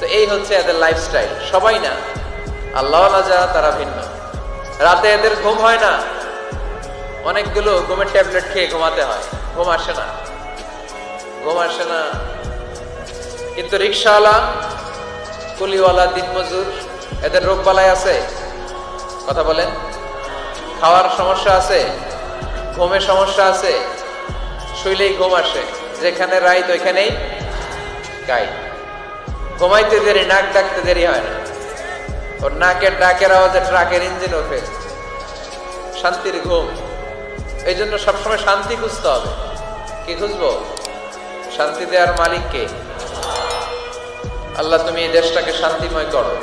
তো এই হচ্ছে এদের লাইফস্টাইল সবাই না। আল্লাহ যারা তারা ভিন্ন। রাতে এদের ঘুম হয় না। অনেকগুলো ঘুমের ট্যাবলেট খেয়ে ঘুমাতে হয়। ঘুম আসে না। ঘুম আসে না। কিন্তু রিক্সাওয়ালা, কুলিওয়ালা, দিনমজুর, এদের রোগ বালাই আছে? কথা বলেন। খাওয়ার সমস্যা আছে? ঘুমের সমস্যা আছে? শুইলেই ঘুম আসে। যেখানে রাইত, ওইখানেই গাই। ঘুমাইতে দেরি, নাক ডাকতে দেরি হয় না। ওর নাকের ডাকের আওয়াজে ট্রাকের ইঞ্জিন ওঠে শান্তির ঘুম। এই জন্য সবসময় শান্তি খুঁজতে হবে। কি খুঁজবো? শান্তি দেওয়ার মালিককে আল্লাহ, তুমি এই দেশটাকে শান্তিময় করো।